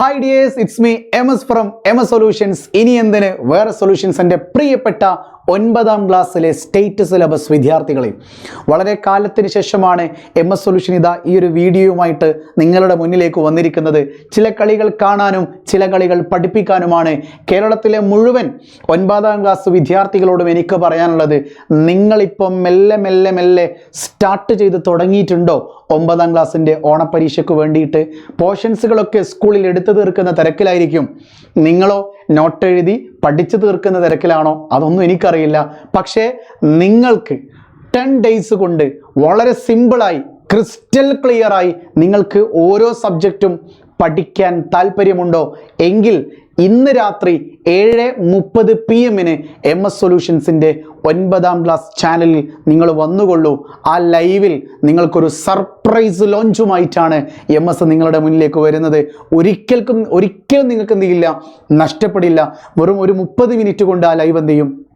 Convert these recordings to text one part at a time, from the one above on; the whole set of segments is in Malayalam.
Hi dears it's me M S from M S solutions ഇനി എന്തിന് വേറെ സൊല്യൂഷൻസ് എന്റെ പ്രിയപ്പെട്ട ഒൻപതാം ക്ലാസ്സിലെ സ്റ്റേറ്റ് സിലബസ് വിദ്യാർത്ഥികളെ? വളരെ കാലത്തിന് ശേഷമാണ് എം എസ് സൊല്യൂഷൻ ഇതാ ഈ ഒരു വീഡിയോയുമായിട്ട് നിങ്ങളുടെ മുന്നിലേക്ക് വന്നിരിക്കുന്നത്. ചില കളികൾ കാണാനും ചില കളികൾ പഠിപ്പിക്കാനുമാണ് കേരളത്തിലെ മുഴുവൻ ഒൻപതാം ക്ലാസ് വിദ്യാർത്ഥികളോടും എനിക്ക് പറയാനുള്ളത്. നിങ്ങളിപ്പം മെല്ലെ മെല്ലെ മെല്ലെ സ്റ്റാർട്ട് ചെയ്ത് തുടങ്ങിയിട്ടുണ്ടോ? ഒമ്പതാം ക്ലാസ്സിന്റെ ഓണപ്പരീക്ഷയ്ക്ക് വേണ്ടിയിട്ട്? പോർഷൻസുകളൊക്കെ സ്കൂളിൽ എടുത്തു തീർക്കുന്ന തിരക്കിലായിരിക്കും. നിങ്ങളോ നോട്ട് എഴുതി പഠിച്ചു തീർക്കുന്ന തിരക്കിലാണോ? അതൊന്നും എനിക്കറിയില്ല. പക്ഷേ നിങ്ങൾക്ക് ടെൻ ഡേയ്സ് കൊണ്ട് വളരെ സിമ്പിളായി ക്രിസ്റ്റൽ ക്ലിയറായി നിങ്ങൾക്ക് ഓരോ സബ്ജക്റ്റും പഠിക്കാൻ താല്പര്യമുണ്ടോ? എങ്കിൽ ഇന്ന് രാത്രി ഏഴ് മുപ്പത് പി എമ്മിന് എം എസ് സൊല്യൂഷൻസിന്റെ ഒൻപതാം ക്ലാസ് ചാനലിൽ നിങ്ങൾ വന്നുകൊള്ളൂ. ആ ലൈവിൽ നിങ്ങൾക്കൊരു സർപ്രൈസ് ലോഞ്ചുമായിട്ടാണ് എം എസ് നിങ്ങളുടെ മുന്നിലേക്ക് വരുന്നത്. ഒരിക്കൽക്കും ഒരിക്കലും നിങ്ങൾക്ക് എന്ത് ചെയ്യില്ല? നഷ്ടപ്പെടില്ല. വെറും ഒരു മുപ്പത് മിനിറ്റ് കൊണ്ട് ആ ലൈവ് എന്ത് ചെയ്യും?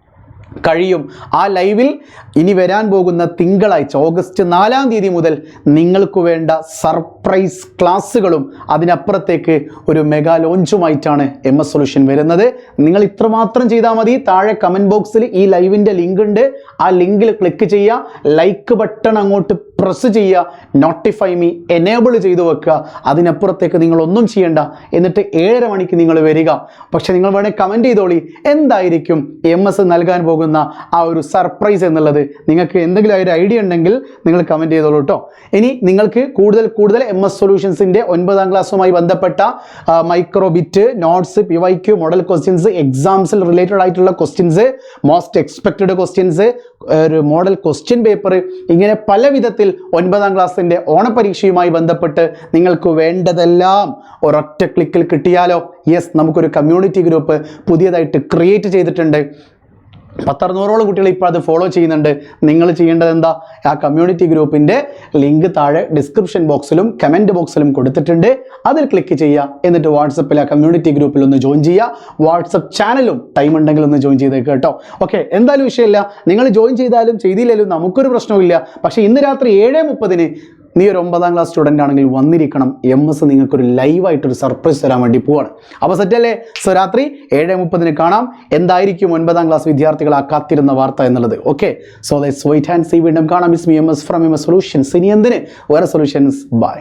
കഴിയും. ആ ലൈവിൽ ഇനി വരാൻ പോകുന്ന തിങ്കളാഴ്ച ഓഗസ്റ്റ് നാലാം തീയതി മുതൽ നിങ്ങൾക്ക് വേണ്ട സർപ്രൈസ് ക്ലാസ്സുകളും അതിനപ്പുറത്തേക്ക് ഒരു മെഗാ ലോഞ്ചുമായിട്ടാണ് എം എസ് സൊല്യൂഷൻ വരുന്നത്. നിങ്ങൾ ഇത്രമാത്രം ചെയ്താൽ മതി. താഴെ കമന്റ് ബോക്സിൽ ഈ ലൈവിന്റെ ലിങ്ക് ഉണ്ട്. ആ ലിങ്കിൽ ക്ലിക്ക് ചെയ്യുക. ലൈക്ക് ബട്ടൺ അങ്ങോട്ട് പ്രസ് ചെയ്യുക. നോട്ടിഫൈ മീ എനേബിൾ ചെയ്തു വെക്കുക. അതിനപ്പുറത്തേക്ക് നിങ്ങൾ ഒന്നും ചെയ്യേണ്ട. എന്നിട്ട് ഏഴര മണിക്ക് നിങ്ങൾ വരിക. പക്ഷെ നിങ്ങൾ വേണേൽ കമന്റ് ചെയ്തോളി. എന്തായിരിക്കും? എം എസ് നൽകാൻ പോകുന്ന ആ ഒരു സർപ്രൈസ് എന്നുള്ളത് നിങ്ങൾക്ക് എന്തെങ്കിലും ഒരു ഐഡിയ ഉണ്ടെങ്കിൽ നിങ്ങൾ കമന്റ് ചെയ്തോളൂ കേട്ടോ ഇനി നിങ്ങൾക്ക് കൂടുതൽ കൂടുതൽ എം എസ് സൊല്യൂഷൻസിന്റെ ഒൻപതാം ക്ലാസ്സുമായി ബന്ധപ്പെട്ട microbit notes P Y Q model questions എക്സാംസിൽ related ആയിട്ടുള്ള ക്വസ്റ്റ്യൻസ് മോസ്റ്റ് എക്സ്പെക്റ്റഡ് ക്വസ്റ്റ്യൻസ് ഒരു മോഡൽ ക്വസ്റ്റ്യൻ പേപ്പർ ഇങ്ങനെ പല വിധത്തിൽ ഒൻപതാം ക്ലാസ്സിന്റെ ഓണപരീക്ഷയുമായി ബന്ധപ്പെട്ട് നിങ്ങൾക്ക് വേണ്ടതെല്ലാം ഒരൊറ്റ ക്ലിക്കിൽ കിട്ടിയാലോ? യെസ് നമുക്കൊരു കമ്മ്യൂണിറ്റി ഗ്രൂപ്പ് പുതിയതായിട്ട് ക്രിയേറ്റ് ചെയ്തിട്ടുണ്ട്. പത്തറുന്നൂറോളം കുട്ടികൾ ഇപ്പോൾ അത് ഫോളോ ചെയ്യുന്നുണ്ട്. നിങ്ങൾ ചെയ്യേണ്ടത് എന്താ? ആ കമ്മ്യൂണിറ്റി ഗ്രൂപ്പിന്റെ ലിങ്ക് താഴെ ഡിസ്ക്രിപ്ഷൻ ബോക്സിലും കമന്റ് ബോക്സിലും കൊടുത്തിട്ടുണ്ട്. അതിൽ ക്ലിക്ക് ചെയ്യുക. എന്നിട്ട് വാട്സപ്പിൽ ആ കമ്മ്യൂണിറ്റി ഗ്രൂപ്പിൽ ഒന്ന് ജോയിൻ ചെയ്യുക. വാട്സപ്പ് ചാനലും ടൈം ഉണ്ടെങ്കിൽ ഒന്ന് ജോയിൻ ചെയ്തേക്ക് കേട്ടോ. ഓക്കെ എന്തായാലും വിഷയമില്ല. നിങ്ങൾ ജോയിൻ ചെയ്താലും ചെയ്തില്ലെങ്കിലും നമുക്കൊരു പ്രശ്നവുമില്ല. പക്ഷേ ഇന്ന് രാത്രി ഏഴ് മുപ്പതിന് നീ ഒരു ഒമ്പതാം ക്ലാസ് സ്റ്റുഡന്റ് ആണെങ്കിൽ വന്നിരിക്കണം. എം എസ് നിങ്ങൾക്കൊരു ലൈവായിട്ടൊരു സർപ്രൈസ് തരാൻ വേണ്ടി പോവാണ്. അപ്പോൾ സെറ്റല്ലേ സോ രാത്രി ഏഴ് മുപ്പതിന് കാണാം. എന്തായിരിക്കും ഒൻപതാം ക്ലാസ് വിദ്യാർത്ഥികൾ ആ കാത്തിരുന്ന വാർത്ത എന്നുള്ളത്? Okay so this wait and see വീണ്ടും കാണാം. Miss me M S from M S solutions ഇനി എന്തിന്? വേറെ സൊല്യൂഷൻസ് ബൈ